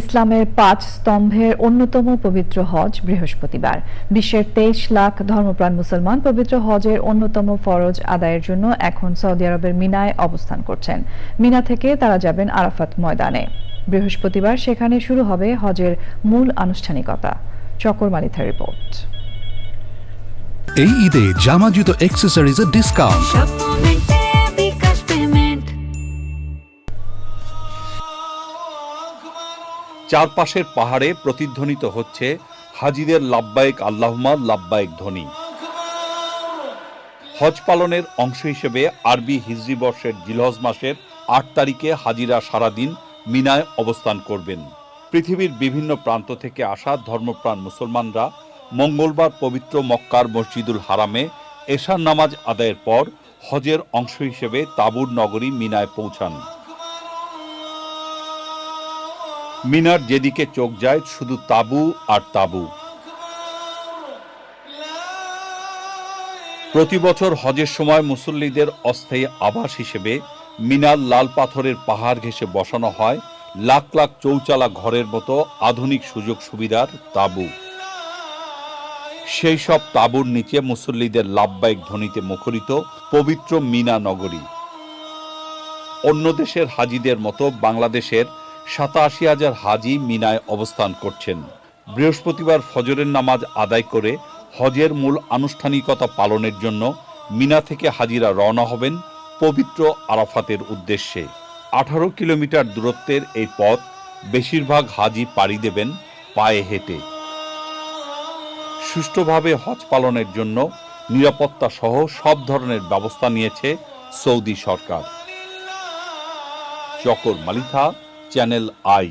ইসলামের পাঁচ স্তম্ভের অন্যতম পবিত্র হজ বৃহস্পতিবার। বিশ্বের তেইশ লাখ ধর্মপ্রাণ মুসলমান পবিত্র হজের অন্যতম ফরজ আদায়ের জন্য এখন সৌদি আরবের মিনায় অবস্থান করছেন। মিনা থেকে তারা যাবেন আরাফাত ময়দানে। বৃহস্পতিবার সেখানে শুরু হবে হজের মূল আনুষ্ঠানিকতা। চকর মালিথার রিপোর্ট। এই ঈদে জামা জুতো অ্যাক্সেসরিজের ডিসকাউন্ট চারপাশের পাহাড়ে প্রতিধ্বনিত হচ্ছে হাজিদের লাব্বায়েক আল্লাহমা লাব্বায়েক ধ্বনি। হজ পালনের অংশ হিসেবে আরবি হিজরি বর্ষের জিলহজ মাসের আট তারিখে হাজিরা সারাদিন মিনায় অবস্থান করবেন। পৃথিবীর বিভিন্ন প্রান্ত থেকে আসা ধর্মপ্রাণ মুসলমানরা মঙ্গলবার পবিত্র মক্কার মসজিদুল হারামে এশার নামাজ আদায়ের পর হজের অংশ হিসেবে তাবুর নগরী মিনায় পৌঁছান। মিনার যেদিকে চোখ যায়, শুধু তাবু আর তাবু। প্রতি বছর হজের সময় মুসল্লিদের অস্থায়ী আবাস হিসেবে মিনার লাল পাথরের পাহাড় ঘেঁষে বসানো হয়, লাখ লাখ চৌচালা ঘরের মতো আধুনিক সুযোগ সুবিধার তাবু। সেই সব তাবুর নিচে মুসল্লিদের লাভবাহিক ধ্বনিতে মুখরিত পবিত্র মিনা নগরী। অন্য দেশের হাজিদের মতো বাংলাদেশের সাতাশি হাজার হাজি মিনায় অবস্থান করছেন। বৃহস্পতিবার ফজরের নামাজ আদায় করে হজের মূল আনুষ্ঠানিকতা পালনের জন্য মিনা থেকে হাজিরা রওনা হবেন পবিত্র আরাফাতের উদ্দেশ্যে। আঠারো কিলোমিটার দূরত্বের এই পথ বেশিরভাগ হাজি পাড়ি দেবেন পায়ে হেঁটে। সুষ্ঠুভাবে হজ পালনের জন্য নিরাপত্তা সহ সব ধরনের ব্যবস্থা নিয়েছে Saudi Sarkar. Chokor Malitha channel I.